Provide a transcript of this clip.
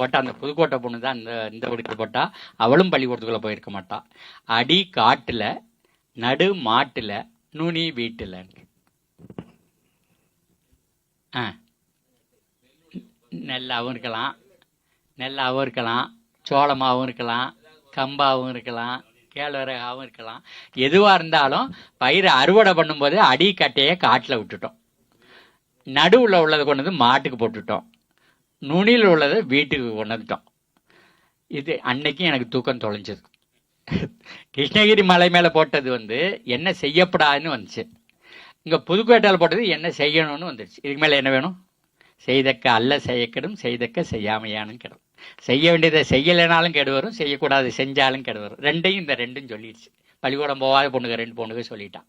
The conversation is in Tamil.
போட்டால் அந்த புதுக்கோட்டை பொண்ணு தான் இந்த இந்த வீட்டுக்கு போட்டா அவளும் பள்ளிக்கூடத்துக்குள்ளே போயிருக்க மாட்டா. அடி காட்டில் நடு மாட்டில் நுனி வீட்டில். ஆ. நெல்லாகவும் இருக்கலாம். நெல்லாகவும் இருக்கலாம். சோளமாகவும் இருக்கலாம். கம்பாகவும் இருக்கலாம். கேழ்வரகாகவும் இருக்கலாம். எதுவாக இருந்தாலும் பயிரை அறுவடை பண்ணும்போது அடிக்கட்டையை காட்டில் விட்டுட்டோம். நடுவில் உள்ளதை கொண்டு வந்து மாட்டுக்கு போட்டுட்டோம். நுனியில் உள்ளதை வீட்டுக்கு கொண்டு வந்துட்டோம் இது அன்னைக்கு எனக்கு தூக்கம் தொலைஞ்சது. கிருஷ்ணகிரி மலை மேலே போட்டது வந்து என்ன செய்யப்படாதுன்னு வந்துச்சு. இங்கே புதுக்கோட்டையில் போட்டது என்ன செய்யணும்னு வந்துடுச்சு இதுக்கு மேலே என்ன வேணும்? செய்தக்க அல்ல செய்யக்கெடும் செய்தக்க செய்யாமையானும் கெடும். செய்ய வேண்டியதை செய்யலைனாலும் கெடு வரும் செய்யக்கூடாது செஞ்சாலும் கெடு வரும். ரெண்டையும் இந்த ரெண்டும் சொல்லிடுச்சு. பள்ளிக்கூடம் போகாத பொண்ணுங்க ரெண்டு பொண்ணுங்க சொல்லிட்டான்.